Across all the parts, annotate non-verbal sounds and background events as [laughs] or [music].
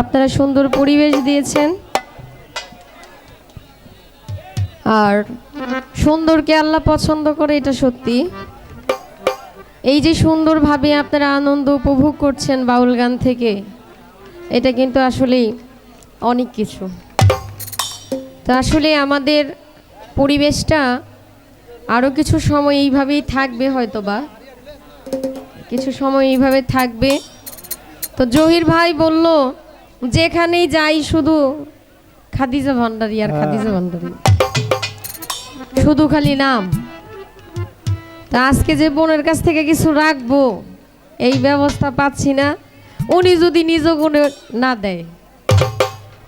আপনারা সুন্দর পরিবেশ দিয়েছেন। আর সুন্দরকে আল্লাহ পছন্দ করে, এটা সত্যি। এই যে সুন্দরভাবে আপনারা আনন্দ উপভোগ করছেন বাউল গান থেকে, এটা কিন্তু আসলেই অনেক কিছু। তো আসলে আমাদের পরিবেশটা আরও কিছু সময় এইভাবেই থাকবে হয়তো বা কিছু সময় এইভাবে থাকবে। তো জহির ভাই বলল যেখানেই যাই শুধু খাদিজা ভান্ডারি আর খাদিজা ভান্ডারি। শুধু খালি নাম। তা আজকে যে বোনের কাছ থেকে কিছু রাখব এই ব্যবস্থা পাচ্ছি না। উনি যদি নিজ গুণে না দেয়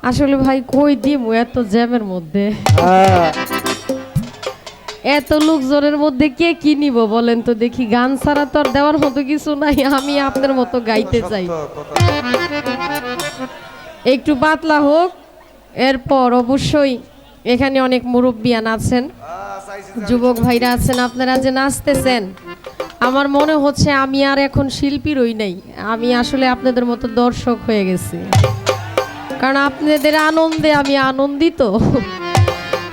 আসলে ভাই কই দিব এত জ্যামের মধ্যে? এত লোকজনের মধ্যে কে কি নিব বলেন তো দেখি গান ছাড়া তো আর দেওয়ার মতো কিছু নাই আমি আপনার মতো গাইতে চাই। একটু পাতলা হোক, এরপর অবশ্যই এখানে অনেক মুরব্বিয়ান আছেন। যুবক ভাইরা আছেন, আপনারা যে নাচতেছেন, আমার মনে হচ্ছে আমি আর এখন শিল্পী রই নাই, আমি আসলে আপনাদের মতো দর্শক হয়ে গেছি। কারণ আপনাদের আনন্দে আমি আনন্দিত।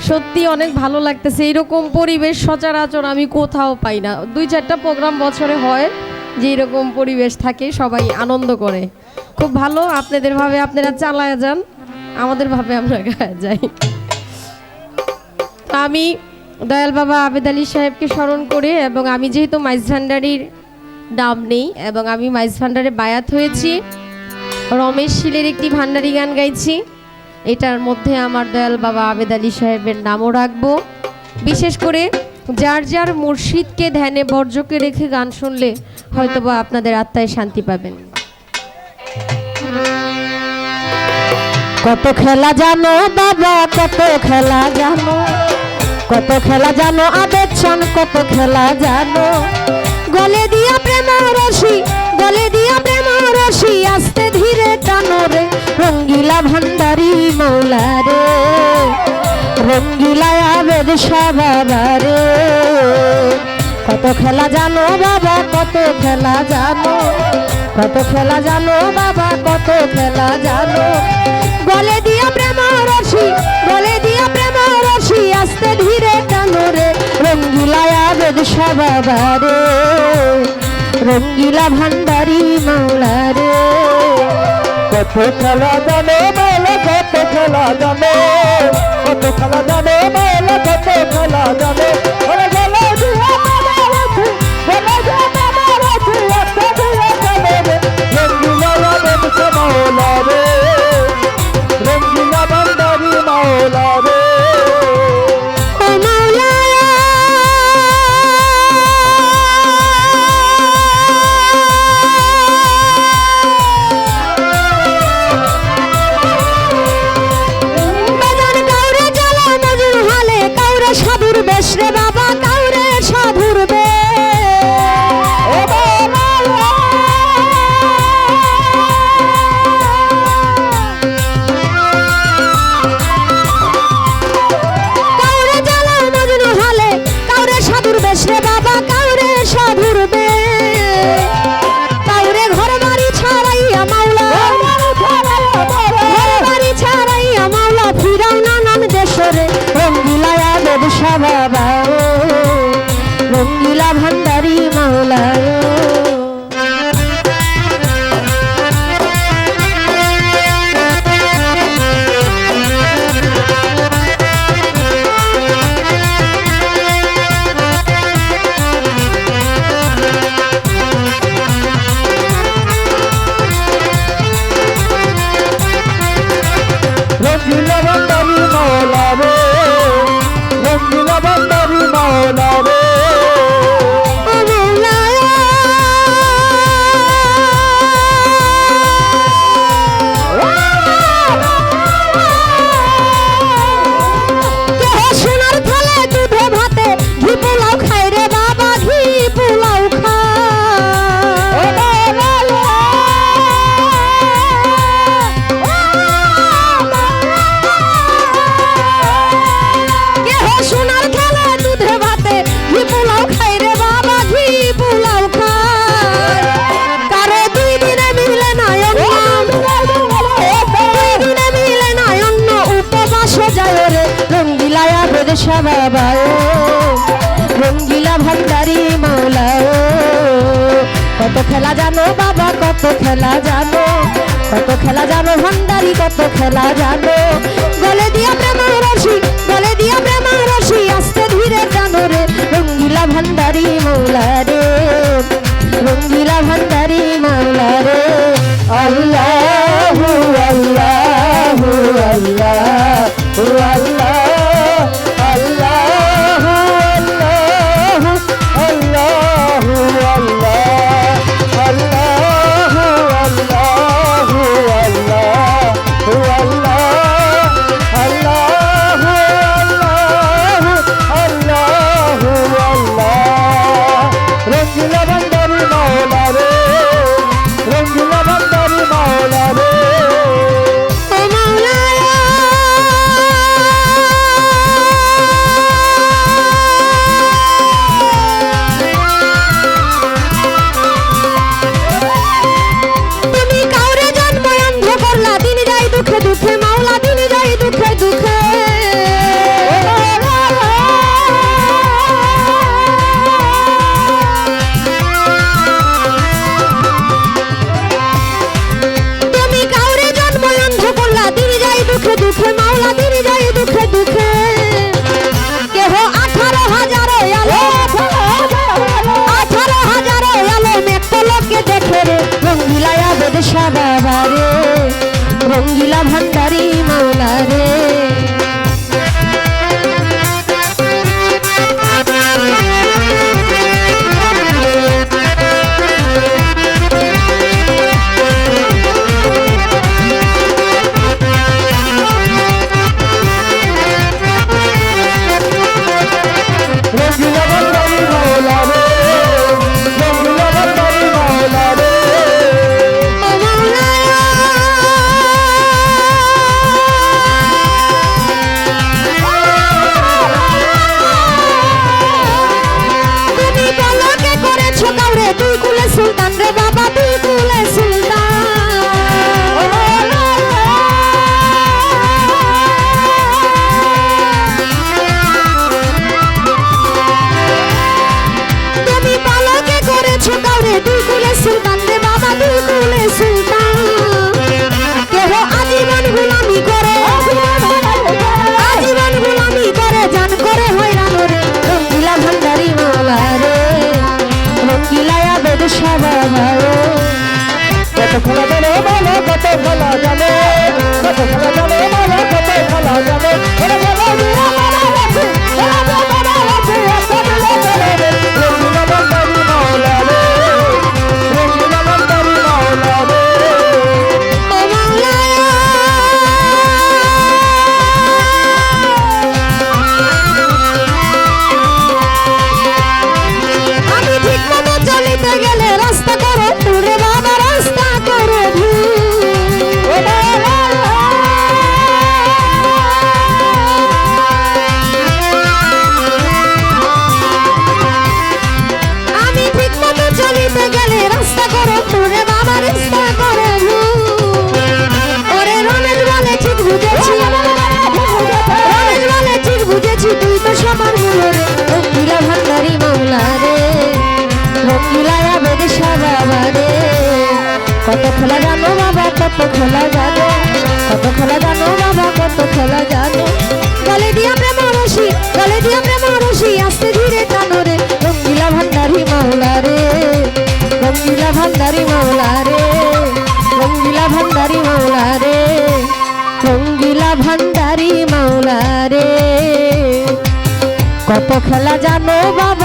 সত্যি অনেক ভালো লাগতেছে, এরকম পরিবেশ সচরাচর আমি কোথাও পাই না। দুই চারটা প্রোগ্রাম বছরে হয় যে এরকম পরিবেশ থাকে, সবাই আনন্দ করে। খুব ভালো, আপনাদের ভাবে আপনারা চালায় যান, আমাদের ভাবে আমরা [laughs] গায়ে যাই। আমি দয়াল বাবা আবেদ আলী সাহেবকে স্মরণ করে, এবং আমি যেহেতু মাইজ ভান্ডারির নাম নেই, এবং আমি মাইজ ভান্ডারে বায়াত হয়েছি, রমেশ শিলের একটি ভান্ডারি গান গাইছি, এটার মধ্যে আমার দয়াল বাবা আবেদ আলী সাহেবের নামও রাখব। বিশেষ করে যার যার মুর্শিদকে ধ্যানে বর্জকে রেখে গান শুনলে হয়তোবা আপনাদের আত্মায় শান্তি পাবেন। কত খেলা জানো বাবা, কত খেলা জানো। কত খেলা জানো আবেদ চান কত খেলা জানো। গলে দিয়া প্রেম রশি গলে দিয়া প্রেম রশি আস্তে ধীরে টানো রে রঙ্গিলা ভান্ডারি মৌলা রে। রঙ্গিলা আবেদ সাবাবা রে কত খেলা জানো বাবা, কত খেলা জানো? কত খেলা জানো বাবা, কত খেলা জানো? গলে দিয়া প্রেম রশি, গলে দিয়া প্রেম রশি, আস্তে ধীরে টানো রে। রঙ্গিলা আবেদ সাবাবা রে রঙ্গিলা ভান্ডারি মাওলা রে কত খেলা জানো বলো কত খেলা জানো? কত খেলা জানো বলো কত খেলা জানো? বাবা কাউরে সাধুর বেশ বাবা ও রঙ্গিলা ভান্ডারি মাওলা ও কত খেলা জানো বাবা, কত খেলা জানো। কত খেলা জানো ভান্ডারি, কত খেলা জানো। গলে দিয়া প্রেম রশি, গলে দিয়া প্রেম রশি, আস্তে ধীরে টানো রে। রঙ্গিলা ভান্ডারি মাওলা রে। রঙ্গিলা ভান্ডারি মাওলা রে। আল্লাহু আল্লাহু আল্লাহ। রঙ্গিলা ভান্ডারি কত খেলা জানো বাবা, কত খেলা জানো? কত খেলা জানো বাবা, কত খেলা জানো? গলে দিয়া প্রেম রশি গলে দিয়া প্রেম রশি আস্তে ধীরে টানো রে। রঙ্গিলা ভান্ডারি মাওলা রে, রঙ্গিলা ভান্ডারি মাওলা রে, রঙ্গিলা ভান্ডারি মাওলা রে, রঙ্গিলা ভান্ডারি মাওলা রে। কত খেলা জানো বাবা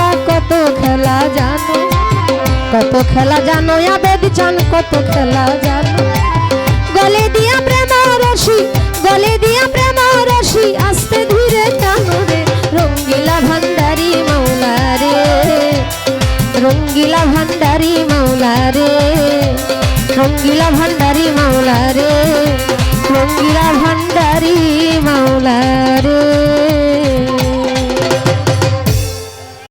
কত খেলা জানো আবেদ চান কত খেলা জানো। গলে দিয়া প্রেম রশি গলে দিয়া প্রেম রশি আস্তে ধীরে টানো রে, রঙ্গিলা ভান্ডারি মাওলা রে। রঙ্গিলা ভান্ডারি মাওলা রে, রঙ্গিলা ভান্ডারি মাওলা রে, রঙ্গিলা ভান্ডারি মাওলা রে।